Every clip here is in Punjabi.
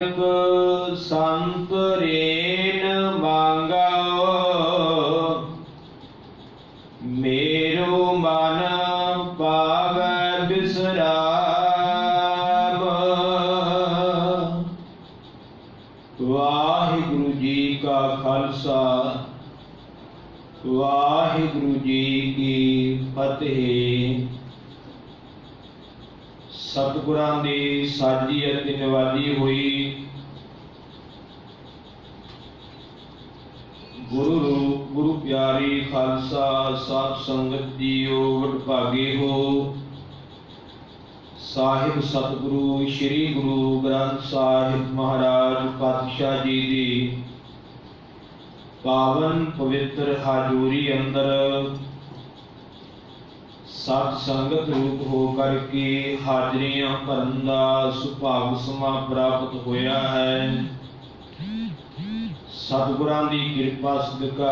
ਨਾਨਕ ਸੰਤ ਰੇਨ ਮੰਗਾਓ। ਮੇਰੋ ਮਨ ਪਾਵੈ ਬਿਸਰਾਮ। ਵਾਹਿਗੁਰੂ ਜੀ ਕਾ ਖਾਲਸਾ, ਵਾਹਿਗੁਰੂ ਜੀ ਕੀ ਫਤਿਹ। ਸਤਿਗੁਰਾਂ ਦੀ ਸਾਜੀ ਅਤੇ ਨਿਵਾਜੀ ਹੋਈ। ਗੁਰੂ ਰੂਪ, ਗੁਰੂ ਪਿਆਰੀ ਖਾਲਸਾ, ਸਾਧ ਸੰਗਤ ਜੀਓ, ਵਡਭਾਗੇ ਹੋ। ਸਾਹਿਬ ਸਤਿਗੁਰੂ, ਸ੍ਰੀ ਗੁਰੂ ਗ੍ਰੰਥ ਸਾਹਿਬ ਮਹਾਰਾਜ ਪਾਤਸ਼ਾਹ ਜੀ ਦੀ ਪਾਵਨ ਪਵਿੱਤਰ ਹਾਜ਼ੂਰੀ ਅੰਦਰ ਸਤ ਸੰਗਤ ਰੂਪ ਹੋ ਕਰਕੇ ਹਾਜ਼ਰੀਆਂ ਭਰਨ ਦਾ ਸੁਭਾਗ ਸਮਾ ਪ੍ਰਾਪਤ ਹੋਇਆ ਹੈ। ਸਤਿਗੁਰਾਂ ਦੀ ਕਿਰਪਾ ਸਦਕਾ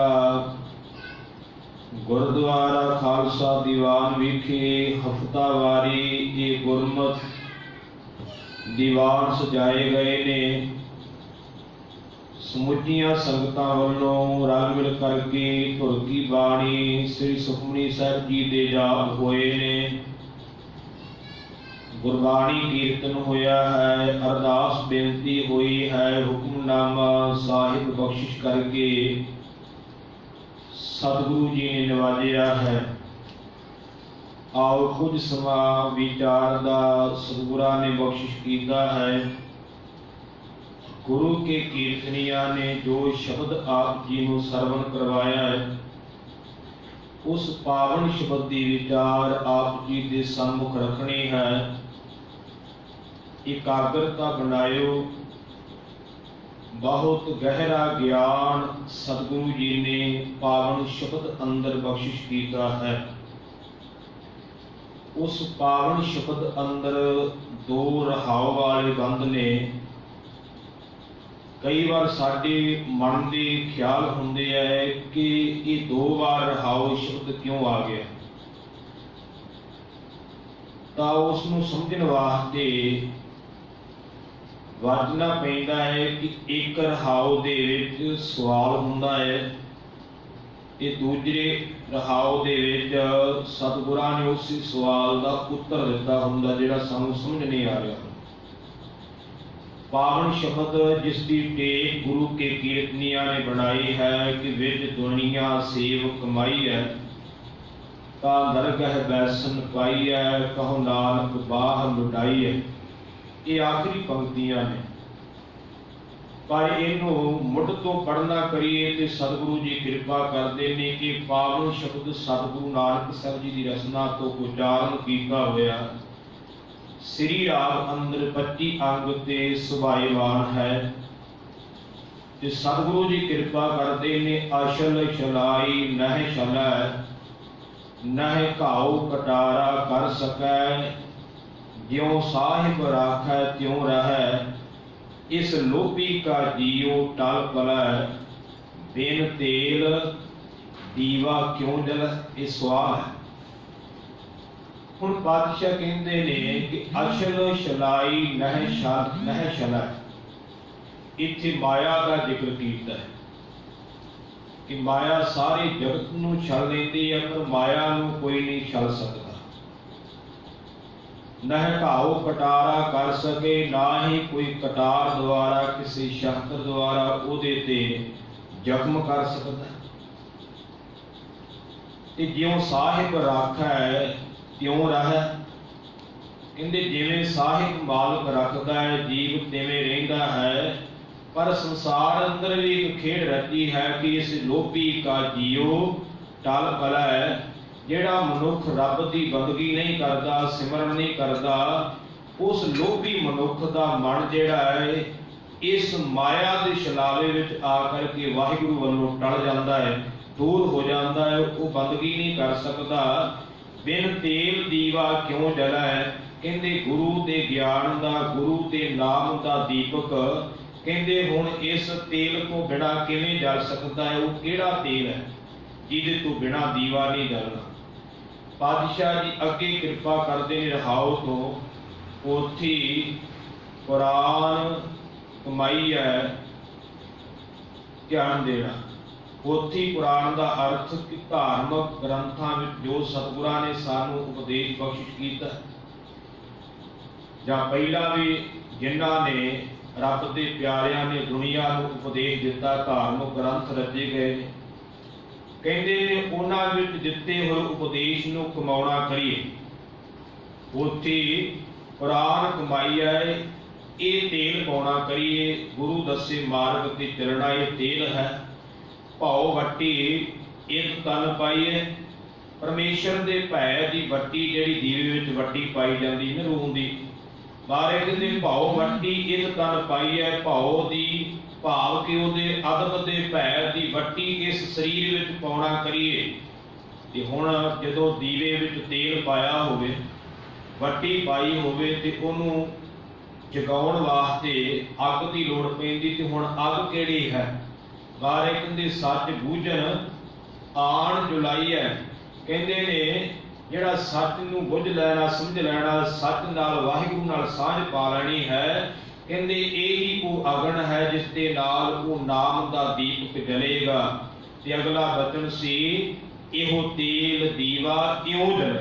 ਗੁਰਦੁਆਰਾ ਖਾਲਸਾ ਦੀਵਾਨ ਵਿਖੇ ਹਫਤਾਵਾਰੀ ਇਹ ਗੁਰਮਤ ਦੀਵਾਨ ਸਜਾਏ ਗਏ ਨੇ। ਸਮੁੱਚੀਆਂ ਸੰਗਤਾਂ ਵੱਲੋਂ ਰਲ ਮਿਲ ਕਰਕੇ ਧੁਰ ਕੀ ਬਾਣੀ ਸ੍ਰੀ ਸੁਖਮਨੀ ਸਾਹਿਬ ਜੀ ਦੇ ਜਾਪ ਹੋਏ ਨੇ। ਗੁਰਬਾਣੀ ਕੀਰਤਨ ਹੋਇਆ ਹੈ, ਅਰਦਾਸ ਬੇਨਤੀ ਹੋਈ ਹੈ, ਹੁਕਮਨਾਮਾ ਸਾਹਿਬ ਬਖਸ਼ਿਸ਼ ਕਰਕੇ ਸਤਿਗੁਰੂ ਜੀ ਨੇ ਨਿਵਾਜਿਆ ਹੈ। ਆਓ ਕੁਝ ਸਮਾਂ ਵਿਚਾਰ ਦਾ ਸਤਿਗੁਰਾਂ ਨੇ ਬਖਸ਼ਿਸ਼ ਕੀਤਾ ਹੈ। ਗੁਰੂ ਕੇ ਕੀਰਤਨੀਆਂ ਨੇ ਜੋ ਸ਼ਬਦ ਆਪ ਜੀ ਨੂੰ ਸਰਵਣ ਕਰਵਾਇਆ ਹੈ, ਉਸ ਪਾਵਨ ਸ਼ਬਦ ਦੀ ਵਿਚਾਰ ਆਪ ਜੀ ਦੇ ਸਨਮੁਖ ਰੱਖਣੀ ਹੈ। ਇਕਾਗਰਤਾ ਬਣਾਇਓ। ਬਹੁਤ ਗਹਿਰਾ ਗਿਆਨ ਸਤਿਗੁਰੂ ਜੀ ਨੇ ਪਾਵਨ ਸ਼ਬਦ ਅੰਦਰ ਬਖਸ਼ਿਸ਼ ਕੀਤਾ ਹੈ। ਉਸ ਪਾਵਨ ਸ਼ਬਦ ਅੰਦਰ ਦੋ ਰਹਾਉ ਵਾਲੇ ਬੰਦ ਨੇ। ਕਈ ਵਾਰ ਸਾਡੇ ਮਨ ਦੇ ਖਿਆਲ ਹੁੰਦੇ ਐ ਕਿ ਇਹ ਦੋ ਵਾਰ ਰਹਾਉ ਸ਼ਬਦ ਕਿਉਂ ਆ ਗਿਆ? ਤਾਂ ਉਸ ਨੂੰ ਸਮਝਣ ਵਾਸਤੇ ਵਾਜਣਾ ਪੈਂਦਾ ਹੈ ਕਿ ਇੱਕ ਰਹਾਉ ਦੇ ਵਿੱਚ ਸਵਾਲ ਹੁੰਦਾ ਹੈ ਤੇ ਦੂਜੇ ਰਹਾਉ ਦੇ ਵਿੱਚ ਸਤਿਗੁਰਾਂ ਨੇ ਉਸ ਸਵਾਲ ਦਾ ਉੱਤਰ ਦਿੱਤਾ ਹੁੰਦਾ ਜਿਹੜਾ ਸਾਨੂੰ ਸਮਝ ਨਹੀਂ ਆ ਰਿਹਾ। ਪਾਵਨ ਸ਼ਬਦ ਜਿਸ ਦੀ ਟੇਕ ਗੁਰੂ ਕੇ ਕੀਰਤਨੀਆਂ ਨੇ ਬਣਾਈ ਹੈ ਕਿ ਵਿਜ ਦੁਨੀਆ ਸੇਵ ਕਮਾਈ ਹੈ, ਤਾਂ ਦਰਗਹ ਬੈਸਨ ਪਾਈ ਹੈ, ਕਹੋ ਨਾਨਕ ਬਾਹ ਲੁਟਾਈ ਹੈ। ਇਹ ਆਖਰੀ ਪੰਕਤੀਆਂ ਨੇ। ਪਰ ਇਹਨੂੰ ਮੁੱਢ ਤੋਂ ਪੜਨਾ ਕਰੀਏ ਤੇ ਸਤਿਗੁਰੂ ਜੀ ਕਿਰਪਾ ਕਰਦੇ ਨੇ ਕਿ ਪਾਵਨ ਸ਼ਬਦ ਸਤਿਗੁਰੂ ਨਾਨਕ ਸਾਹਿਬ ਜੀ ਦੀ ਰਚਨਾ ਤੋਂ ਉਚਾਰਨ ਕੀਤਾ ਹੋਇਆ ਸ੍ਰੀ ਰਾਗ ਅੰਦਰ 25 ਅੰਗ ਤੇ ਸੁਭਾਈਵਾਨ ਹੈ। ਤੇ ਸਤਿਗੁਰੂ ਜੀ ਕਿਰਪਾ ਕਰਦੇ ਨੇ, ਅਸ਼ਲ ਛਲਾਈ ਨਹਿ ਛਲੈ, ਨਹਿ ਘਾਉ ਕਟਾਰਾ ਕਰ ਸਕੈ, ਜਿਉ ਸਾਹਿਬ ਰਾਖੈ ਤਿਉ ਰਹੈ, ਇਸ ਲੋਭੀ ਕਾ ਜੀਉ ਟਲ ਪਲੈ, ਬਿਨ ਤੇਲ ਦੀਵਾ ਕਿਉ ਜਲ, ਇਹ ਸਵਾਲ ਹੈ। ਹੁਣ ਬਾਦਸ਼ਾਹ ਕਹਿੰਦੇ ਨੇ ਕਿ ਅਸ਼ਲ ਸ਼ਲਾਈ ਨਹਿ ਸ਼ਾਲ ਨਹਿ ਸ਼ਲਾ। ਇੱਥੇ ਮਾਇਆ ਦਾ ਜ਼ਿਕਰ ਕੀਤਾ ਹੈ। ਕਿ ਮਾਇਆ ਸਾਰੇ ਜਗਤ ਨੂੰ ਛਲ ਲੈਂਦੀ ਹੈ, ਪਰ ਮਾਇਆ ਨੂੰ ਕੋਈ ਨਹੀਂ ਛਲ ਸਕਦਾ। ਨਹਿ ਘਾਉ ਕਟਾਰਾ ਕਰ ਸਕੇ, ਨਾ ਹੀ ਕੋਈ ਕਟਾਰ ਦੁਆਰਾ, ਕਿਸੇ ਸ਼ਸਤਰ ਦੁਆਰਾ ਉਹਦੇ ਤੇ ਜ਼ਖਮ ਕਰ ਸਕਦਾ। ਤੇ ਜਿਉ ਸਾਹਿਬ ਰਾਖਾ ਹੈ ਤਿਉ ਰਹਿ ਕਹਿੰਦੇ ਜਿਵੇਂ ਸਾਹਿਬ ਮਾਲਕ ਰੱਖਦਾ ਹੈ, ਜੀਵ ਤਿਵੇਂ ਰਹਿੰਦਾ ਹੈ, ਪਰ ਸੰਸਾਰ ਅੰਦਰ ਵੀ ਇੱਕ ਖੇਡ ਰਚੀ ਹੈ ਕਿ ਇਸ ਲੋਭੀ ਕਾ ਜੀਉ ਟਲ ਪਲੈ, ਜਿਹੜਾ ਮਨੁੱਖ ਰੱਬ ਦੀ ਬੰਦਗੀ ਨਹੀਂ ਕਰਦਾ, ਸਿਮਰਨ ਨਹੀਂ ਕਰਦਾ, ਉਸ ਲੋਭੀ ਮਨੁੱਖ ਦਾ ਮਨ ਜਿਹੜਾ ਹੈ, ਇਸ ਮਾਇਆ ਦੇ ਛਲਾਵੇ ਵਿੱਚ ਆ ਕਰਕੇ ਵਾਹਿਗੁਰੂ ਵੱਲੋਂ ਟਲ ਜਾਂਦਾ ਹੈ, ਦੂਰ ਹੋ ਜਾਂਦਾ ਹੈ, ਉਹ ਬੰਦਗੀ ਨਹੀਂ ਕਰ ਸਕਦਾ। ਬਿਨ ਤੇਲ ਦੀਵਾ ਕਿਉਂ ਜਲੈ ਕਹਿੰਦੇ ਗੁਰੂ ਦੇ ਗਿਆਨ ਦਾ, ਗੁਰੂ ਤੇ ਨਾਮ ਦਾ ਦੀਪਕ। ਕਹਿੰਦੇ ਹੁਣ ਇਸ ਤੇਲ ਤੋਂ ਬਿਨਾ ਕਿਵੇਂ ਜਲ ਸਕਦਾ ਹੈ? ਉਹ ਕਿਹੜਾ ਤੇਲ ਹੈ? ਜਿਹਦੇ ਤੋਂ ਬਿਨਾ ਦੀਵਾ ਨਹੀਂ ਜਲਣਾ। ਪਾਤਸ਼ਾਹ ਜੀ ਅੱਗੇ ਕਿਰਪਾ ਕਰਦੇ ਨੇ ਰਹਾਉ ਤੋਂ। ਪੋਥੀ ਕੁਰਾਨ ਕਮਾਈ ਹੈ। ਧਿਆਨ ਦੇਣਾ। ਪੋਥੀ ਪੁਰਾਣ ਦਾ ਅਰਥ ਕਿ ਧਾਰਮਿਕ ਗ੍ਰੰਥਾਂ ਵਿੱਚ ਜੋ ਸਤਿਗੁਰਾਂ ਨੇ ਸਾਨੂੰ ਉਪਦੇਸ਼ ਬਖਸ਼ਿਸ਼ ਕੀਤਾ, ਜਾਂ ਪਹਿਲਾਂ ਵੀ ਜਿਨ੍ਹਾਂ ਨੇ ਰੱਬ ਦੇ ਪਿਆਰਿਆਂ ਨੇ ਦੁਨੀਆ ਨੂੰ ਉਪਦੇਸ਼ ਦਿੱਤਾ, ਧਾਰਮਿਕ ਗ੍ਰੰਥ ਰਚੇ ਗਏ ਨੇ, ਕਹਿੰਦੇ ਨੇ ਉਹਨਾਂ ਵਿੱਚ ਦਿੱਤੇ ਹੋਏ ਉਪਦੇਸ਼ ਨੂੰ ਕਮਾਉਣਾ ਕਰੀਏ। ਪੋਥੀ ਪੁਰਾਣ ਕਮਾਈ ਹੈ ਇਹ ਤੇਲ ਪਾਉਣਾ ਕਰੀਏ, ਗੁਰੂ ਦੱਸੇ ਮਾਰਗ ਤੇ ਚੱਲਣਾ ਇਹ ਤੇਲ ਹੈ। ਭਾਉ ਵੱਟੀ, ਇੱਕ ਤਨ ਪਾਈਏ ਪਰਮੇਸ਼ਰ ਦੇ ਭੈ ਦੀ ਵੱਟੀ, ਜਿਹੜੀ ਦੀਵੇ ਵਿੱਚ ਵੱਟੀ ਪਾਈ ਜਾਂਦੀ ਨਾ ਰੂਹ ਦੀ ਬਾਰੇ ਕਹਿੰਦੇ ਭਾਉ ਵੱਟੀ, ਇੱਕ ਤਨ ਪਾਈਏ ਭਾਉ ਦੀ ਭਾਵ ਕਿ ਉਹਦੇ ਅਦਬ ਦੇ ਭੈ ਦੀ ਵੱਟੀ ਇਸ ਸਰੀਰ ਵਿੱਚ ਪਾਉਣਾ ਕਰੀਏ। ਤੇ ਹੁਣ ਜਦੋਂ ਦੀਵੇ ਵਿੱਚ ਤੇਲ ਪਾਇਆ ਹੋਵੇ, ਵੱਟੀ ਪਾਈ ਹੋਵੇ ਤੇ ਉਹਨੂੰ ਜਗਾਉਣ ਵਾਸਤੇ ਅੱਗ ਦੀ ਲੋੜ ਪੈਂਦੀ, ਤੇ ਹੁਣ ਅੱਗ ਕਿਹੜੀ ਹੈ? ਬਾਰੇ ਕਹਿੰਦੇ ਸੱਚ ਬੂਝਣ ਆਣ ਜੁਲਾਈ ਹੈ, ਕਹਿੰਦੇ ਨੇ, ਜਿਹੜਾ ਸੱਚ ਨੂੰ ਬੁੱਝ ਲੈਣਾ, ਸਮਝ ਲੈਣਾ, ਸੱਚ ਨਾਲ ਵਾਹਿਗੁਰੂ ਨਾਲ ਸਾਂਝ ਪਾ ਲੈਣੀ ਹੈ, ਕਹਿੰਦੇ ਇਹ ਹੀ ਉਹ ਅਗਨ ਹੈ ਜਿਸ ਦੇ ਨਾਲ ਉਹ ਨਾਮ ਦਾ ਦੀਪਕ ਜਲੇਗਾ। ਤੇ ਅਗਲਾ ਬਚਨ ਸੀ, ਇਹੋ ਤੇਲ ਦੀਵਾ ਕਿਉਂ ਜਲੇ?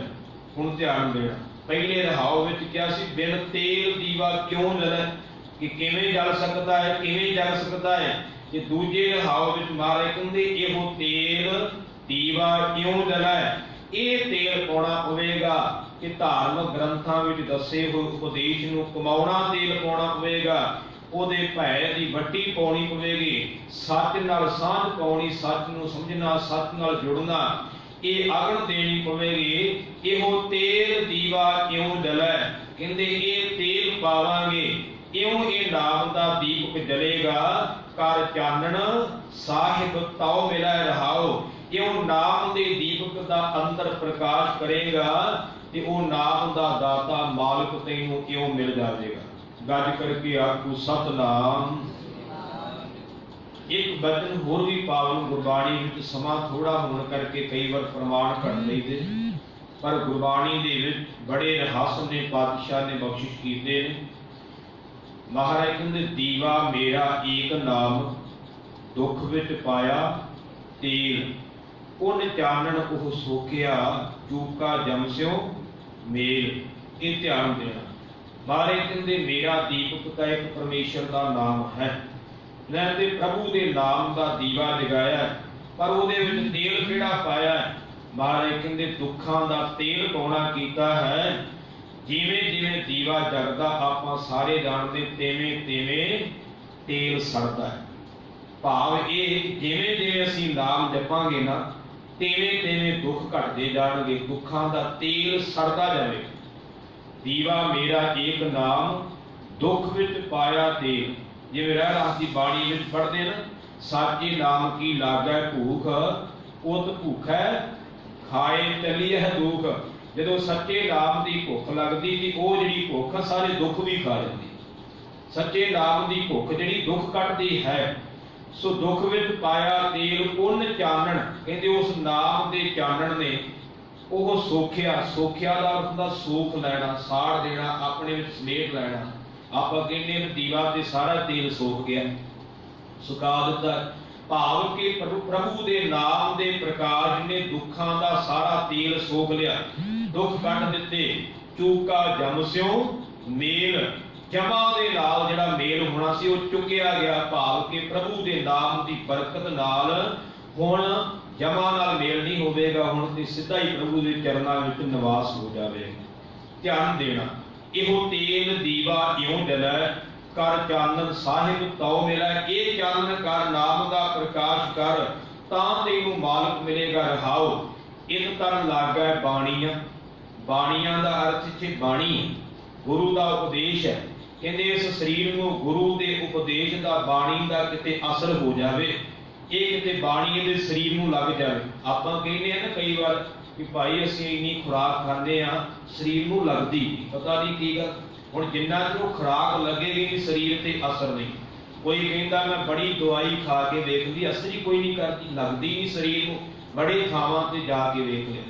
ਹੁਣ ਧਿਆਨ ਦੇਣਾ। ਪਹਿਲੇ ਰਹਾਉ ਵਿੱਚ ਕਿਹਾ ਸੀ, ਬਿਨ ਤੇਲ ਦੀਵਾ ਕਿਉਂ ਜਲੇ? ਕਿ ਕਿਵੇਂ ਜਲ ਸਕਦਾ ਹੈ, ਕਿਵੇਂ ਜਲ ਸਕਦਾ ਹੈ? ਕਿ ਦੂਜੇ ਰਹਾਉ ਵਿੱਚ ਮਾਰੇ ਕਹਿੰਦੇ ਇਹੋ ਤੇਲ ਦੀਵਾ ਕਿਉਂ ਜਲੇ ਇਹ ਤੇਲ ਪਾਉਣਾ ਪਵੇਗਾ ਕਿ ਧਾਰਮਿਕ ਗ੍ਰੰਥਾਂ ਵਿੱਚ ਦੱਸੇ ਹੋਏ ਉਪਦੇਸ਼ ਨੂੰ ਕਮਾਉਣਾ ਤੇਲ ਪਾਉਣਾ ਪਵੇਗਾ, ਉਹਦੇ ਭੈ ਦੀ ਵੱਟੀ ਪਾਉਣੀ ਪਵੇਗੀ, ਸੱਚ ਨਾਲ ਸਾਂਝ ਪਾਉਣੀ, ਸੱਚ ਨੂੰ ਸਮਝਣਾ, ਸੱਚ ਨਾਲ ਜੁੜਨਾ, ਇਹ ਅਗਨ ਦੇਣੀ ਪਵੇਗੀ, ਇਹੋ ਤੇਲ ਦੀਵਾ ਕਿਉਂ ਜਲੈ ਕਹਿੰਦੇ ਇਹ ਤੇਲ ਪਾਵਾਂਗੇ, ਇਉਂ ਇਹ ਨਾਮ ਦਾ ਦੀਪਕ ਜਲੇਗਾ ਕਰ ਚਾਨਣ, ਸਾਹਿਬ ਤਉ ਮਿਲੈ ਰਹਾਓ ਇਉਂ ਨਾਮ ਦੇ ਦੀਪਕ ਦਾ ਅੰਦਰ ਪ੍ਰਕਾਸ਼ ਕਰੇਗਾ ਤੇ ਉਹ ਨਾਮ ਦਾ ਦਾਤਾ ਮਾਲਕ ਤੈਨੂੰ ਕਿਉਂ ਮਿਲ ਜਾਵੇਗਾ? ਗੱਜ ਕਰਕੇ ਆਖੂ, ਸਤਨਾਮ। ਇੱਕ ਬਚਨ ਹੋਰ ਵੀ ਪਾਵਨ ਗੁਰਬਾਣੀ ਵਿੱਚ ਸਮਾਂ ਥੋੜਾ ਹੋਣ ਕਰਕੇ ਕਈ ਵਾਰ ਪ੍ਰਮਾਣ ਘਟ ਲਈਦੇ ਪਰ ਗੁਰਬਾਣੀ ਦੇ ਵਿੱਚ ਬੜੇ ਰਹੱਸ ਨੇ, ਪਾਤਸ਼ਾਹ ਨੇ ਬਖਸ਼ਿਸ਼ ਕੀਤੇ ਨੇ। ਮਹਾਰਾਜ ਕਹਿੰਦੇ, ਦੀਵਾ ਮੇਰਾ ਏਕ ਨਾਮ, ਦੁੱਖ ਵਿੱਚ ਪਾਇਆ ਤੇਲ। ਉਨ ਚਾਨਣ ਉਹ ਸੋਖਿਆ, ਚੂਕਾ ਜਮਸਿਓ ਮੇਲ। ਇਹ ਧਿਆਨ ਦੇਣਾ। ਮਹਾਰਾਜ ਕਹਿੰਦੇ, ਮੇਰਾ ਦੀਪਕ ਤਾਂ ਇੱਕ ਪਰਮੇਸ਼ਰ ਦਾ ਨਾਮ ਹੈ। ਮੈਂ ਤੇ ਪ੍ਰਭੂ ਦੇ ਨਾਮ ਦਾ ਦੀਵਾ ਜਗਾਇਆ ਪਰ ਉਹਦੇ ਵਿੱਚ ਤੇਲ ਕਿਹੜਾ ਪਾਇਆ? ਮਹਾਰਾਜ ਕਹਿੰਦੇ, ਦੁੱਖਾਂ ਦਾ ਤੇਲ ਪਾਉਣਾ ਕੀਤਾ ਹੈ। ਜਿਵੇਂ ਜਿਵੇਂ ਦੀਵਾ ਜਗਦਾ, ਆਪਾਂ ਸਾਰੇ ਜਾਣਦੇ ਤਿਵੇਂ ਤਿਵੇਂ ਤੇਲ ਸੜਦਾ ਹੈ। ਭਾਵ ਇਹ ਜਿਵੇਂ ਜਿਵੇਂ ਅਸੀਂ ਨਾਮ ਜਪਾਂਗੇ ਨਾ, ਤਿਵੇਂ ਤਿਵੇਂ ਦੁੱਖ ਘਟਦੇ ਜਾਣਗੇ, ਦੁੱਖਾਂ ਦਾ ਤੇਲ ਸੜਦਾ ਜਾਵੇਗਾ ਦੀਵਾ ਮੇਰਾ ਏਕ ਨਾਮ, ਦੁੱਖ ਵਿੱਚ ਪਾਇਆ ਤੇਲ। ਜਿਵੇਂ ਰਹਿ ਰਾਸ ਦੀ ਬਾਣੀ ਵਿੱਚ ਪੜ੍ਹਦੇ ਨਾ, ਸਾਚੇ ਨਾਮ ਕੀ ਲਾਗੈ ਭੂਖ, ਉਤ ਭੁਖੈ, ਖਾਏ ਚਲੀਐ ਦੁੱਖ। ਜਦੋਂ ਸੱਚੇ ਨਾਮ ਦੀ ਭੁੱਖ ਲੱਗਦੀ ਤੇ ਉਹ ਜਿਹੜੀ ਭੁੱਖ ਸਾਰੇ ਦੁੱਖ ਵੀ ਖਾ ਜਾਂਦੀ ਸੱਚੇ ਨਾਮ ਦੀ ਭੁੱਖ ਜਿਹੜੀ ਦੁੱਖ ਕੱਟਦੀ ਹੈ, ਸੋ ਦੁੱਖ ਵਿੱਚ ਪਾਇਆ ਤੇਲ ਪੁੰਨ ਚਾਨਣ, ਕਹਿੰਦੇ ਉਸ ਨਾਮ ਦੇ ਚਾਨਣ ਨੇ ਉਹ ਸੋਖਿਆ ਸੋਖਿਆ ਦਾ ਅਰਥ ਹੁੰਦਾ ਸੋਖ ਲੈਣਾ, ਸਾੜ ਦੇਣਾ, ਆਪਣੇ ਵਿੱਚ ਸਮੇਟ ਲੈਣਾ। ਆਪਾਂ ਕਹਿੰਦੇ ਨੇ ਦੀਵਾ ਤੇ ਸਾਰਾ ਤੇਲ ਸੋਖ ਗਿਆ। ਸੁਕਾ ਦਿੱਤਾ। ਭਾਵ ਕਿ ਪ੍ਰਭੂ ਪ੍ਰਭੂ ਦੇ ਨਾਮ ਦੇ ਪ੍ਰਕਾਸ਼ ਨੇ ਦੁੱਖਾਂ ਦਾ ਸਾਰਾ ਤੇਲ ਸੋਖ ਲਿਆ। ਦੁੱਖ ਕੱਟ ਦਿੱਤੇ। ਚੂਕਾ ਜਮ ਸਿਉ, ਮੇਲ ਜਮਾ ਦੇ ਨਾਲ ਜਿਹੜਾ ਮੇਲ ਹੋਣਾ ਸੀ, ਉਹ ਚੁੱਕਿਆ ਗਿਆ ਭਾਵ ਕਿ ਪ੍ਰਭੂ ਦੇ ਨਾਮ ਦੀ ਬਰਕਤ ਨਾਲ ਹੁਣ ਜਮਾ ਨਾਲ ਮੇਲ ਨਹੀਂ ਹੋਵੇਗਾ, ਹੁਣ ਤੇ ਸਿੱਧਾ ਹੀ ਪ੍ਰਭੂ ਦੇ ਚਰਨਾਂ ਵਿੱਚ ਨਿਵਾਸ ਹੋ ਜਾਵੇਗਾ ਧਿਆਨ ਦੇਣਾ, ਇਹੋ ਤੇਲ ਦੀਵਾ ਇਉਂ ਜਲੈ, ਕਰ ਚਾਨਣ ਸਾਹਿਬ ਤਉ ਮਿਲੈ। ਇਹ ਚਾਨਣ ਕਰ, ਨਾਮ ਦਾ ਪ੍ਰਕਾਸ਼ ਕਰ, ਤਾਂ ਤੈਨੂੰ ਮਾਲਕ ਮਿਲੇਗਾ ਰਹਾਉ ਇਕ ਤਨ ਲਾਗੈ ਬਾਣੀਆਂ ਬਾਣੀਆਂ ਦਾ ਅਰਥ ਇੱਥੇ ਬਾਣੀ ਗੁਰੂ ਦਾ ਉਪਦੇਸ਼ ਹੈ। ਕਹਿੰਦੇ ਇਸ ਸਰੀਰ ਨੂੰ ਗੁਰੂ ਦੇ ਉਪਦੇਸ਼ ਦਾ ਬਾਣੀ ਦਾ ਕਿਤੇ ਅਸਰ ਹੋ ਜਾਵੇ, ਇਹ ਕਿਤੇ ਬਾਣੀ ਦੇ ਸਰੀਰ ਨੂੰ ਲੱਗ ਜਾਵੇ। ਆਪਾਂ ਕਹਿੰਦੇ ਆ ਨਾ ਕਈ ਵਾਰ ਕਿ ਭਾਈ ਅਸੀਂ ਇੰਨੀ ਖੁਰਾਕ ਖਾਂਦੇ ਆ ਸਰੀਰ ਨੂੰ ਲੱਗਦੀ, ਪਤਾ ਨਹੀਂ ਕੀ ਗੱਲ। ਹੁਣ ਜਿੰਨਾ ਚਿਰ ਖੁਰਾਕ ਲੱਗੇਗੀ ਨਹੀਂ ਸਰੀਰ ਤੇ ਅਸਰ ਨਹੀਂ। ਕੋਈ ਕਹਿੰਦਾ ਮੈਂ ਬੜੀ ਦਵਾਈ ਖਾ ਕੇ ਵੇਖ ਲਈ ਅਸਰ ਹੀ ਕੋਈ ਨਹੀਂ ਕਰਦੀ, ਲੱਗਦੀ ਨਹੀਂ ਸਰੀਰ ਨੂੰ। ਬੜੇ ਥਾਵਾਂ ਤੇ ਜਾ ਕੇ ਵੇਖ ਲਿਆ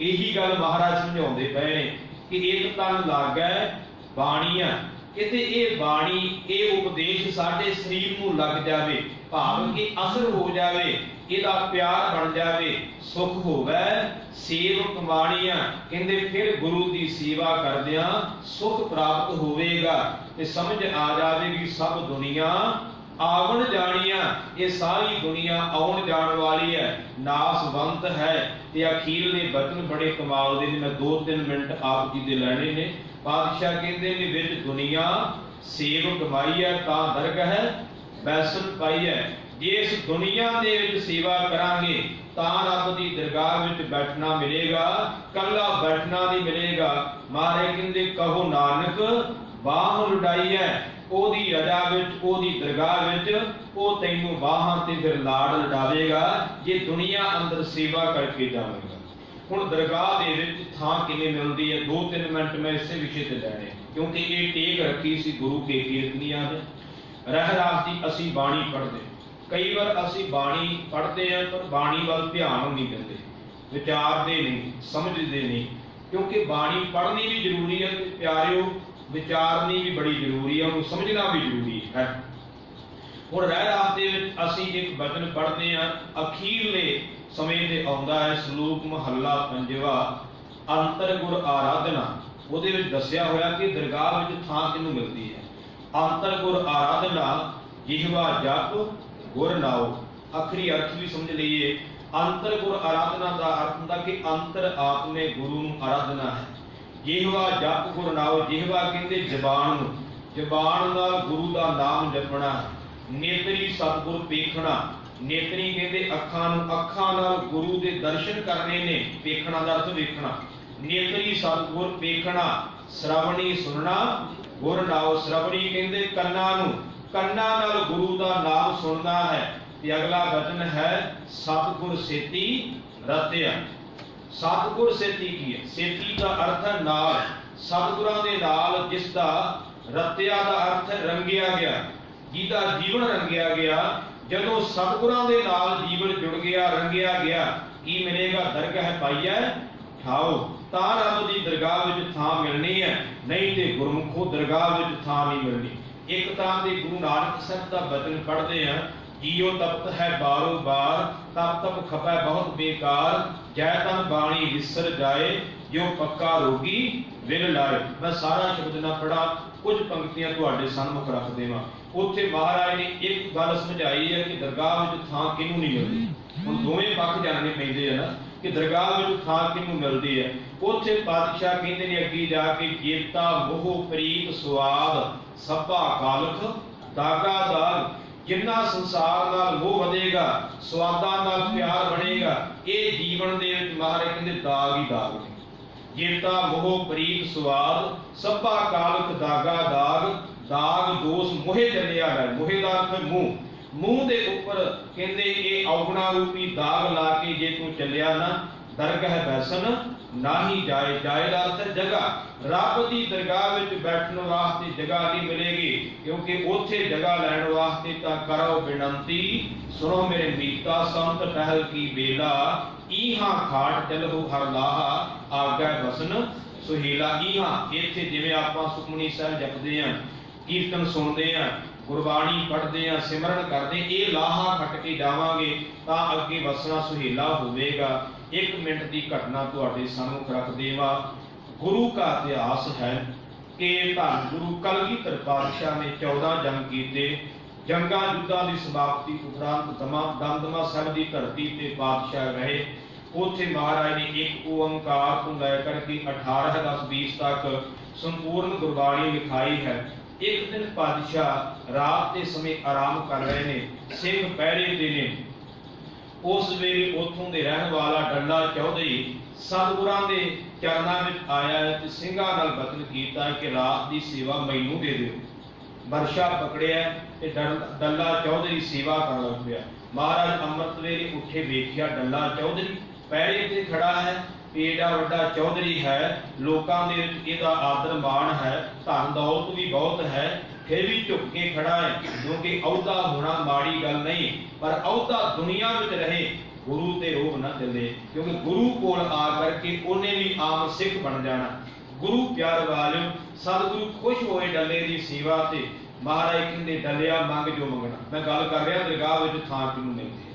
ਇਹੀ ਗੱਲ ਮਹਾਰਾਜ ਸਮਝਾਉਂਦੇ ਪਏ ਨੇ ਕਿ ਇੱਕ ਤਨ ਲਾਗੈ ਬਾਣੀਆਂ। ਕਿਤੇ ਇਹ ਬਾਣੀ, ਇਹ ਉਪਦੇਸ਼ ਸਾਡੇ ਸਰੀਰ ਨੂੰ ਲੱਗ ਜਾਵੇ, ਭਾਵ ਕਿ ਅਸਰ ਹੋ ਜਾਵੇ, ਇਹਦਾ ਪਿਆਰ ਬਣ ਜਾਵੇ, ਸੁਖ ਹੋਵੇ, ਸੇਵਕ ਬਾਣੀਆਂ ਕਹਿੰਦੇ ਫਿਰ ਗੁਰੂ ਦੀ ਸੇਵਾ ਕਰਦਿਆਂ ਸੁਖ ਪ੍ਰਾਪਤ ਹੋਵੇਗਾ ਤੇ ਸਮਝ ਆ ਜਾਵੇਗੀ ਸਭ ਦੁਨੀਆ ਆਵਣ ਜਾਣੀਆਂ, ਇਹ ਸਾਰੀ ਦੁਨੀਆ ਆਉਣ ਜਾਣ ਵਾਲੀ ਹੈ। ਨਾਸਵੰਤ ਹੈ। ਤੇ ਅਖੀਰਲੇ ਬਚਨ ਬੜੇ ਕਮਾਲ ਦੇ ਨੇ। ਮੈਂ 2-3 ਮਿੰਟ ਆਪ ਜੀ ਦੇ ਲੈਣੇ ਨੇ। ਪਾਤਸ਼ਾਹ ਕਹਿੰਦੇ ਨੇ, ਵਿੱਚ ਦੁਨੀਆ ਸੇਵ ਕਮਾਈ ਹੈ, ਤਾਂ ਦਰਗਹ ਹੈ ਬੈਸਨ ਪਾਈ ਹੈ। ਜੇ ਇਸ ਦੁਨੀਆ ਦੇ ਵਿੱਚ ਸੇਵਾ ਕਰਾਂਗੇ, ਤਾਂ ਰੱਬ ਦੀ ਦਰਗਾਹ ਵਿੱਚ ਬੈਠਣਾ ਮਿਲੇਗਾ, ਕੱਲਾ ਬੈਠਣਾ ਨਹੀਂ ਮਿਲੇਗਾ। ਮਾਰੇ ਕਹਿੰਦੇ, ਕਹੋ ਨਾਨਕ, ਬਾਹ ਲੁਡਾਈ ਹੈ। ਉਹਦੀ ਰਜਾ ਵਿੱਚ, ਉਹਦੀ ਦਰਗਾਹ ਵਿੱਚ, ਉਹ ਤੈਨੂੰ ਬਾਹਾਂ ਤੇ ਫਿਰ ਲਾੜ ਲਡਾਵੇਗਾ ਜੇ ਦੁਨੀਆ ਅੰਦਰ ਸੇਵਾ ਕਰਕੇ ਜਾਵੇਗਾ। ਹੁਣ ਦਰਗਾਹ ਦੇ ਵਿੱਚ ਥਾਂ ਕਿਵੇਂ ਮਿਲਦੀ ਹੈ? 2-3 ਮਿੰਟ ਮੈਂ ਇਸੇ ਵਿਸ਼ੇ ਤੇ ਲੈਣੇ ਕਿਉਂਕਿ ਇਹ ਟੇਕ ਰੱਖੀ ਸੀ ਗੁਰੂ ਕੇ ਕੀਰਤਨੀਆਂ ਨੇ। ਰਹਿ ਰਾਸ ਦੀ ਅਸੀਂ ਬਾਣੀ ਪੜ੍ਹਦੇ ਕਈ ਵਾਰ ਅਸੀਂ ਬਾਣੀ ਪੜ੍ਹਦੇ ਆ ਪਰ ਬਾਣੀ ਵੱਲ ਧਿਆਨ ਨਹੀਂ ਦਿੰਦੇ। ਵਿਚਾਰਦੇ ਨਹੀਂ, ਸਮਝਦੇ ਨਹੀਂ। ਕਿਉਂਕਿ ਬਾਣੀ ਪੜ੍ਹਨੀ ਵੀ ਜ਼ਰੂਰੀ ਹੈ ਤੇ ਪਿਆਰਿਓ ਵਿਚਾਰਨੀ ਵੀ ਬੜੀ ਜ਼ਰੂਰੀ ਹੈ ਉਹਨੂੰ ਸਮਝਣਾ ਵੀ ਜ਼ਰੂਰੀ ਹੈ। ਹੁਣ ਰਹਿ ਰਾਤ ਦੇ ਵਿੱਚ ਅਸੀਂ ਇੱਕ ਬਚਨ ਪੜ੍ਹਦੇ ਹਾਂ, ਅਖੀਰਲੇ ਸਮੇਂ ਤੇ ਆਉਂਦਾ ਹੈ ਸ਼ਲੋਕ ਮਹੱਲਾ ਪੰਜਵਾ ਅੰਤਰ ਗੁਰ ਆਰਾਧਨਾ। ਉਹਦੇ ਵਿੱਚ ਦੱਸਿਆ ਹੋਇਆ ਕਿ ਦਰਗਾਹ ਵਿੱਚ ਥਾਂ ਕਿਹਨੂੰ ਮਿਲਦੀ ਹੈ? ਅੰਤਰ ਗੁਰ ਆਰਾਧਨਾ ਜਿਹਵਾ ਜਪ, ਗੁਰ ਨਾਉ। ਅਖਰੀ ਅਰਥ ਵੀ ਸਮਝ ਲਈਏ। ਅੰਤਰ ਗੁਰ ਆਰਾਧਨਾ ਦਾ ਅਰਥ ਹੁੰਦਾ ਕਿ ਅੰਤਰ ਆਤਮੇ ਗੁਰੂ ਨੂੰ ਆਰਾਧਨਾ ਹੈ। ਜਿਹਵਾ ਜਪ ਗੁਰ ਜਿਹਵਾ ਕਹਿੰਦੇ ਜ਼ਬਾਨ ਨੂੰ। ਜ਼ਬਾਨ ਨਾਲ ਗੁਰੂ ਦਾ ਨਾਮ ਜਪਣਾ, ਨੇਤਰੀ ਸਤਿਗੁਰ ਵੇਖਣਾ ਨੇਤਰੀ ਕਹਿੰਦੇ ਅੱਖਾਂ ਨੂੰ, ਅੱਖਾਂ ਨਾਲ ਗੁਰੂ ਦੇ ਦਰਸ਼ਨ ਕਰਨੇ ਨੇ ਵੇਖਣਾ ਦਾ ਅਰਥ ਵੇਖਣਾ। ਨੇਤਰੀ ਸਤਿਗੁਰ ਵੇਖਣਾ ਸ਼ਰਵਣੀ ਸੁਣਨਾ, ਗੁਰ ਸ਼ਰਵਣੀ ਕਹਿੰਦੇ ਕੰਨਾਂ ਨੂੰ। ਕੰਨਾਂ ਨਾਲ ਗੁਰੂ ਦਾ ਨਾਮ ਸੁਣਨਾ ਹੈ। ਤੇ ਅਗਲਾ ਵਚਨ ਹੈ, ਸਤਿਗੁਰ ਸੇਤੀ ਰਤਿਆ। ਸਤਿਗੁਰ ਸੇਤੀ ਕੀ ਹੈ? ਸੇਤੀ ਦਾ ਅਰਥ ਹੈ ਨਾਲ। ਸਤਿਗੁਰਾਂ ਦੇ ਨਾਲ ਜਿਸ ਦਾ ਰਤਿਆ ਦਾ ਅਰਥ ਰੰਗਿਆ ਗਿਆ, ਜਿਹਦਾ ਜੀਵਨ ਰੰਗਿਆ ਗਿਆ, ਜਦੋਂ ਸਤਿਗੁਰਾਂ ਦੇ ਨਾਲ ਜੀਵਨ ਜੁੜ ਗਿਆ, ਰੰਗਿਆ ਗਿਆ, ਕੀ ਮਿਲੇਗਾ ਦਰਗਾਹ ਪਾਈਐ? ਠਾਓ। ਤਾਂ ਰੱਬ ਦੀ ਦਰਗਾਹ ਵਿੱਚ ਥਾਂ ਮਿਲਣੀ ਹੈ, ਨਹੀਂ ਤੇ ਗੁਰਮੁਖੋ ਦਰਗਾਹ ਵਿੱਚ ਥਾਂ ਨਹੀਂ ਮਿਲਣੀ। ਇੱਕ ਤਾਂ ਦੇ ਗੁਰੂ ਨਾਨਕ ਸਾਹਿਬ ਦਾ ਬਚਨ ਪੜ੍ਹਦੇ ਆ ਜੀਉ ਤਪਤ ਹੈ ਬਾਰੋ ਬਾਰ, ਤਪ ਤਪ ਖਪੈ ਬਹੁਤ ਬੇਕਾਰ, ਜੈ ਤਨ ਬਾਣੀ ਵਿਸਰ ਜਾਏ ਜੋ ਪੱਕਾ ਰੋਗੀ ਵਿਲ ਲਾਏ ਮੈਂ ਸਾਰਾ ਸ਼ਬਦ ਨਾ ਪੜਾ ਕੁਝ ਪੰਕਤੀਆਂ ਤੁਹਾਡੇ ਸਾਹਮਣੇ ਰੱਖ ਦੇਵਾਂ। ਉੱਥੇ ਮਹਾਰਾਜ ਨੇ ਇੱਕ ਗੱਲ ਸਮਝਾਈ ਹੈ ਕਿ ਦਰਗਾਹ ਵਿੱਚ ਥਾਂ ਕਿਹਨੂੰ ਨਹੀਂ ਮਿਲਦੀ? ਹੁਣ ਦੋਵੇਂ ਪੱਖ ਜਾਣਨੇ ਪੈਂਦੇ ਆ ਨਾ, ਕਿ ਦਰਗਾਹ ਵਿੱਚ ਥਾਂ ਕਿਹਨੂੰ ਮਿਲਦੀ ਹੈ? ਉੱਥੇ ਪਾਤਸ਼ਾਹ ਕਹਿੰਦੇ ਨੇ ਅੱਗੇ ਜਾ ਕੇ, ਜੇਤਾ ਮੋਹ ਪ੍ਰੀਤ ਸਵਾਦ ਸਭਾ ਕਾਲਖ, ਦਾਗਾ ਦਾਗ। ਜਿੰਨਾ ਸੰਸਾਰ ਨਾਲ ਮੋਹ ਵਧੇਗਾ, ਸਵਾਦਾਂ ਨਾਲ ਪਿਆਰ ਬਣੇਗਾ, ਇਹ ਜੀਵਨ ਦੇ ਵਿੱਚ ਮਹਾਰਾਜ ਕਹਿੰਦੇ ਦਾਗ ਹੀ ਦਾਗ ਨੇ। ਜੇਤਾ ਮੋਹ, ਪ੍ਰੀਤ, ਸਵਾਦ, ਸਭਾ ਕਾਲਖ ਦਾਗਾ, ਦਾਗ ਦਾਗ, ਦੋਸ, ਮੋਹੇ ਚੱਲਿਆ ਹੈ ਮੋਹੇ ਦਾ ਅਰਥ ਮੂੰਹ। ਮੂੰਹ ਦੇ ਉੱਪਰ ਕਹਿੰਦੇ ਇਹ ਔਗਣਾ ਰੂਪੀ ਦਾਗ ਲਾ ਕੇ ਜੇ ਤੂੰ ਚੱਲਿਆ ਨਾ ਦਰਗਾਹ ਬੈਸਨ ਨਾਹੀ ਜਾਏ ਜਾਏ ਦਾ ਜਗ੍ਹਾ। ਰੱਬ ਦੀ ਦਰਗਾਹ ਵਿੱਚ ਬੈਠਣ ਵਾਸਤੇ ਜਗ੍ਹਾ ਨਹੀਂ ਮਿਲੇਗੀ, ਕਿਉਂਕਿ ਉੱਥੇ ਜਗ੍ਹਾ ਲੈਣ ਵਾਸਤੇ ਤਾਂ ਕਰੋ ਬੇਨੰਤੀ। ਸੁਣੋ ਮੇਰੇ ਮੀਤਾ ਸੰਤ ਟਹਿਲ ਕੀ ਬੇਲਾ ਈਹਾਂ ਖਾਟ ਚਲੋ ਹਰ ਲਾਹਾ, ਆਗੈ ਬਸਨ ਸੁਹੀਲਾ ਈਹਾਂ। ਇੱਥੇ ਜਿਵੇਂ ਆਪਾਂ ਸੁਖਮਨੀ ਸਾਹਿਬ ਜਪਦੇ ਆਂ, ਕੀਰਤਨ ਸੁਣਦੇ ਆਂ, ਗੁਰਬਾਣੀ ਪੜ੍ਹਦੇ ਆ, ਸਿਮਰਨ ਕਰਦੇ ਇਹ ਲਾਹਾ ਖੱਟ ਕੇ ਜਾਵਾਂਗੇ ਤਾਂ ਅੱਗੇ ਵਸਣਾ ਸੁਹੇਲਾ ਹੋਵੇਗਾ। ਇੱਕ ਮਿੰਟ ਦੀ ਘਟਨਾ ਤੁਹਾਡੇ ਸਾਹਮਣੇ ਰੱਖ ਦੇਵਾ। ਗੁਰੂ ਦਾ ਇਤਿਹਾਸ ਹੈ ਕਿ ਧੰਨ ਗੁਰੂ ਕਲਗੀਧਰ ਪਾਤਸ਼ਾਹ ਨੇ 14 ਜੰਗ ਕੀਤੇ। ਜੰਗਾਂ ਯੁੱਧਾਂ ਦੀ ਸਮਾਪਤੀ ਉਪਰੰਤ ਦਮਾ ਦਮਦਮਾ ਸਾਹਿਬ ਦੀ ਧਰਤੀ ਤੇ ਪਾਤਸ਼ਾਹ ਰਹੇ। ਉੱਥੇ ਮਹਾਰਾਜ ਨੇ ਇੱਕ ਓੰਕਾਰ ਤੋਂ ਲੈ ਕਰਕੇ 18 10 20 ਤੱਕ ਸੰਪੂਰਨ ਗੁਰਬਾਣੀ ਲਿਖਾਈ ਹੈ। ਇੱਕ ਦਿਨ ਪਾਤਸ਼ਾਹ ਰਾਤ ਦੇ ਸਮੇਂ ਆਰਾਮ ਕਰ ਰਹੇ ਨੇ, ਸਿੰਘ ਪਹਿਰੇ ਦੇ ਨੇ। ਉਸ ਵੇਲੇ ਉਥੋਂ ਦੇ ਰਹਿਣ ਵਾਲਾ ਡੱਲਾ ਚੌਧਰੀ ਸਤਿਗੁਰਾਂ ਦੇ ਚਰਨਾਂ ਵਿੱਚ ਆਇਆ ਤੇ ਸਿੰਘਾਂ ਨਾਲ ਬਚਨ ਕੀਤਾ ਕਿ ਰਾਤ ਦੀ ਸੇਵਾ ਮੈਨੂੰ ਦੇ ਦਿਓ। ਵਰਸ਼ਾ ਪਕੜਿਆ ਤੇ ਡੱਲਾ ਚੌਧਰੀ ਸੇਵਾ ਕਰਨ ਲੱਗ ਪਿਆ। ਮਹਾਰਾਜ ਅੰਮ੍ਰਿਤ ਵੇਲੇ ਉੱਠੇ ਵੇਖਿਆ ਡੱਲਾ ਚੌਧਰੀ ਪੈਰੇ ਤੇ ਖੜਾ ਹੈ। ਏਡਾ ਵੱਡਾ ਚੌਧਰੀ ਹੈ। ਲੋਕਾਂ ਦੇ ਵਿੱਚ ਇਹਦਾ ਆਦਰ ਮਾਣ ਹੈ। ਧਨ ਦੌਲਤ ਵੀ ਬਹੁਤ ਹੈ। ਫਿਰ ਵੀ ਝੁੱਕ ਕੇ ਖੜਾ ਹੈ ਕਿਉਂਕਿ ਅਹੁਦਾ ਹੋਣਾ ਮਾੜੀ ਗੱਲ ਨਹੀਂ ਪਰ ਅਹੁਦਾ ਦੁਨੀਆ ਵਿੱਚ ਰਹੇ ਗੁਰੂ ਤੇ ਰੋਹ ਨਾ ਚੱਲੇ ਕਿਉਂਕਿ ਗੁਰੂ ਕੋਲ ਆ ਕਰਕੇ ਉਹਨੇ ਵੀ ਆਮ ਸਿੱਖ ਬਣ ਜਾਣਾ ਗੁਰੂ ਪਿਆਰ ਵਾਲਿਓ ਸਤਿਗੁਰੂ ਖੁਸ਼ ਹੋਏ ਡੱਲੇ ਦੀ ਸੇਵਾ ਤੇ ਮਹਾਰਾਜ ਕਹਿੰਦੇ ਡੱਲਿਆ ਮੰਗ ਜੋ ਮੰਗਣਾ ਮੈਂ ਗੱਲ ਕਰ ਰਿਹਾ ਦਰਗਾਹ ਵਿੱਚ ਥਾਂ ਕਿਨੂੰ ਮਿਲਦੀ ਹੈ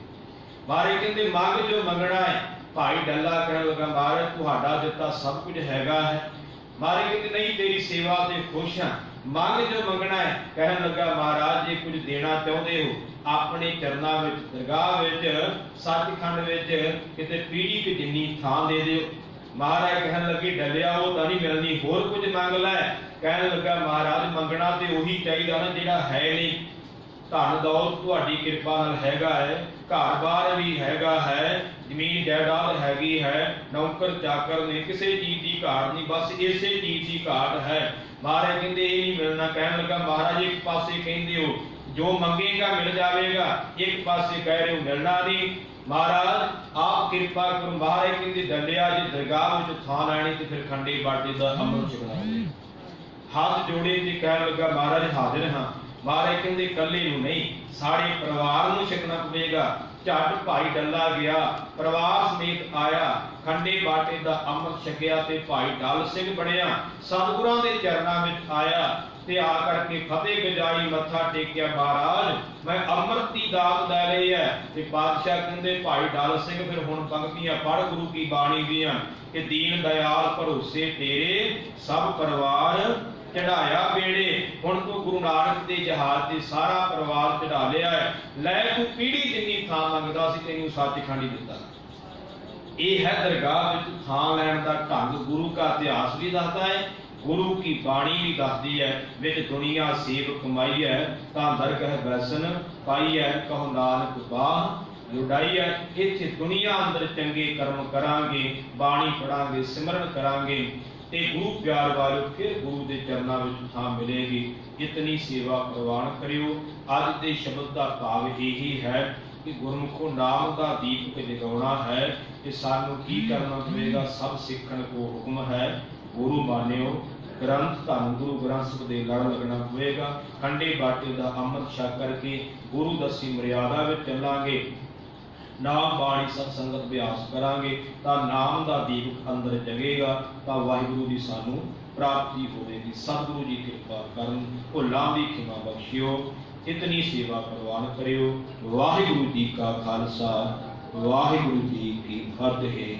ਮਹਾਰਾਜ ਕਹਿੰਦੇ ਮੰਗ ਜੋ ਮੰਗਣਾ ਹੈ ਭਾਈ ਡੱਲਾ ਕਹਿਣ ਲੱਗਾ ਮਹਾਰਾਜ ਤੁਹਾਡਾ ਦਿੱਤਾ ਸਭ ਕੁਝ ਹੈਗਾ ਹੈ ਮਹਾਰਾਜ ਕਹਿੰਦੇ ਨਹੀਂ ਤੇਰੀ ਸੇਵਾ ਤੇ ਖੁਸ਼ ਹਾਂ ਮੰਗ ਜੋ ਮੰਗਣਾ ਹੈ, ਕਹਿਣ ਲੱਗਾ, ਮਹਾਰਾਜ ਜੇ, ਕੁਝ ਦੇਣਾ ਚਾਹੁੰਦੇ ਹੋ? ਆਪਣੇ ਚਰਨਾਂ ਵਿੱਚ, ਦਰਗਾਹ ਵਿੱਚ, ਸੱਚਖੰਡ ਵਿੱਚ ਕਿਤੇ ਪੀੜੀ ਕਿ ਜਿੰਨੀ ਥਾਂ ਦੇ ਦਿਓ। ਮਹਾਰਾਜ ਕਹਿਣ ਲੱਗੇ, ਡੱਲਿਆ, ਉਹ ਤਾਂ ਨਹੀਂ ਮਿਲਣੀ, ਹੋਰ ਕੁਝ ਮੰਗ ਲੈ। ਕਹਿਣ ਲੱਗਾ, ਮਹਾਰਾਜ, ਮੰਗਣਾ ਤੇ ਉਹੀ ਚਾਹੀਦਾ ਨਾ ਜਿਹੜਾ ਹੈ ਨਹੀਂ। ਧਨ ਦੌਲਤ ਤੁਹਾਡੀ ਕਿਰਪਾ ਨਾਲ ਹੈਗਾ ਹੈ ਘਰ-ਬਾਰ ਵੀ ਹੈਗਾ ਹੈ, ਜ਼ਮੀਨ ਜਾਇਦਾਦ ਹੈਗੀ ਹੈ ਨੌਕਰ ਚਾਕਰ ਨੇ ਕਿਸੇ ਚੀਜ਼ ਦੀ ਘਾਟ ਨਹੀਂ, ਬਸ ਇਸੇ ਚੀਜ਼ ਦੀ ਘਾਟ ਹੈ। ਮਹਾਰਾਜ ਕਹਿੰਦੇ ਇਹ ਨਹੀਂ ਮਿਲਣਾ ਕਹਿਣ ਲੱਗਾ ਮਹਾਰਾਜ ਇੱਕ ਪਾਸੇ ਕਹਿੰਦੇ ਹੋ ਜੋ ਮੰਗੇਗਾ ਮਿਲ ਜਾਵੇਗਾ ਇੱਕ ਪਾਸੇ ਕਹਿ ਰਹੇ ਹੋ ਮਿਲਣਾ ਨਹੀਂ। ਮਹਾਰਾਜ ਆਪ ਕਿਰਪਾ ਕਰੋ ਮਹਾਰਾਜ ਕਹਿੰਦੇ ਡੱਲਿਆ ਜੇ ਦਰਗਾਹ ਵਿੱਚ ਥਾਂ ਲੈਣੀ ਤੇ ਫਿਰ ਖੰਡੇ ਬਾਟੇ ਦਾ ਅੰਮ੍ਰਿਤ ਛਕਣਾ ਹੋਵੇ ਹੱਥ ਜੋੜੇ ਤੇ ਕਹਿਣ ਲੱਗਾ ਮਹਾਰਾਜ ਹਾਜ਼ਰ ਹਾਂ। ਮਹਾਰਾਜ ਕਹਿੰਦੇ ਇਕੱਲੇ ਨੂੰ ਨਹੀਂ ਸਾਰੇ ਪਰਿਵਾਰ ਨੂੰ ਛਕਣਾ ਪਵੇਗਾ। ਝੱਟ ਭਾਈ ਡੱਲਾ ਗਿਆ ਪਰਿਵਾਰ ਸਮੇਤ ਆਇਆ, ਖੰਡੇ ਬਾਟੇ ਦਾ ਅੰਮ੍ਰਿਤ ਛਕਿਆ ਤੇ ਭਾਈ ਡੱਲ ਸਿੰਘ ਬਣਿਆ। ਸਤਿਗੁਰਾਂ ਦੇ ਚਰਨਾਂ ਵਿੱਚ ਆਇਆ ਤੇ ਆ ਕਰਕੇ ਫਤਿਹ ਗਜਾਈ, ਮੱਥਾ ਟੇਕਿਆ, ਮਹਾਰਾਜ, ਮੈਂ ਅੰਮ੍ਰਿਤ ਦੀ ਦਾਤ ਲੈ ਲਈ ਹੈ। ਤੇ ਬਾਦਸ਼ਾਹ ਕਹਿੰਦੇ, ਭਾਈ ਡਾਲ ਸਿੰਘ ਫਿਰ ਹੁਣ ਪੰਕਤੀਆਂ ਪੜ੍ਹ ਗੁਰੂ ਕੀ ਬਾਣੀ ਦੀਆਂ ਕਿ ਦੀਨ ਦਇਆਲ ਭਰੋਸੇ ਤੇਰੇ, ਸਭ ਪਰਿਵਾਰ ਚੜਾਇਆ ਬੇੜੇ। ਹੁਣ ਗੁਰੂ ਨਾਨਕ ਦੇ ਜਹਾਜ਼ ਤੇ ਸਾਰਾ ਪਰਿਵਾਰ ਚੜਾ ਲਿਆ ਹੈ। ਲੈ ਤੂੰ ਪੀੜੀ ਜਿੰਨੀ ਥਾਂ ਮੰਗਦਾ ਸੀ, ਤੈਨੂੰ ਸੱਚਖੰਡ ਹੀ ਦਿੱਤਾ। ਇਹ ਹੈ ਦਰਗਾਹ ਵਿੱਚ ਥਾਂ ਲੈਣ ਦਾ ਢੰਗ ਗੁਰੂ ਦਾ ਇਤਿਹਾਸ ਵੀ ਦੱਸਦਾ ਹੈ। ਗੁਰੂ ਕੀ ਬਾਣੀ ਵੀ ਦੱਸਦੀ ਹੈ, ਵਿੱਚ ਦੁਨੀਆ ਸੇਵ ਕਮਾਈ ਹੈ, ਤਾਂ ਦਰਗਹ ਬੈਸਨ ਪਾਈ ਹੈ, ਕਹੋ ਨਾਨਕ ਬਾਹ ਲੁਡਾਈ ਹੈ। ਇੱਥੇ ਦੁਨੀਆ ਅੰਦਰ ਚੰਗੇ ਕਰਮ ਕਰਾਂਗੇ, ਬਾਣੀ ਪੜਾਂਗੇ ਸਿਮਰਨ ਕਰਾਂਗੇ। ਤੇ ਗੁਰੂ ਪਿਆਰ ਵਾਲਿਓ ਫਿਰ ਗੁਰੂ ਦੇ ਚਰਨਾਂ ਵਿੱਚ ਥਾਂ ਮਿਲੇਗੀ। ਇਤਨੀ ਸੇਵਾ ਪ੍ਰਵਾਨ ਕਰਿਓ, ਅੱਜ ਦੇ ਸ਼ਬਦ ਦਾ ਭਾਵ ਇਹੀ ਹੈ ਕਿ ਗੁਰਮੁਖੋ ਨਾਮ ਦਾ ਦੀਪਕ ਜਗਾਉਣਾ ਹੈ ਕਿ ਸਾਨੂੰ ਕੀ ਕਰਨਾ ਪਵੇਗਾ? ਸਭ ਸਿੱਖਣ ਕੋ ਹੁਕਮ ਹੈ। ਗੁਰੂ ਮਾਨਿਓ, ਗ੍ਰੰਥ ਧੰਨ ਗੁਰੂ ਗ੍ਰੰਥ ਸਾਹਿਬ ਦੇ ਲੜ ਲੱਗਣਾ ਪਵੇਗਾ। ਖੰਡੇ ਬਾਟੇ ਦਾ ਅੰਮ੍ਰਿਤ ਛਕ ਕਰਕੇ ਗੁਰੂ ਦਸੀ ਮਰਿਆਦਾ ਵਿੱਚ ਚੱਲਾਂਗੇ। ਨਾਮ ਬਾਣੀ ਸਤ ਸੰਗਤ ਅਭਿਆਸ ਕਰਾਂਗੇ, ਤਾਂ ਨਾਮ ਦਾ ਦੀਪਕ ਅੰਦਰ ਜਗੇਗਾ, ਤਾਂ ਵਾਹਿਗੁਰੂ ਦੀ ਸਾਨੂੰ ਪ੍ਰਾਪਤੀ ਹੋਵੇਗੀ। ਸਤਿਗੁਰੂ ਜੀ ਕਿਰਪਾ ਕਰਨ ਭੁੱਲਾਂ ਦੀ ਖਿਮਾ ਬਖਸ਼ਿਓ, ਇਤਨੀ ਸੇਵਾ ਪ੍ਰਵਾਨ ਕਰਿਓ। ਵਾਹਿਗੁਰੂ ਜੀ ਕਾ ਖਾਲਸਾ, ਵਾਹਿਗੁਰੂ ਜੀ ਕੀ ਫਤਿਹ।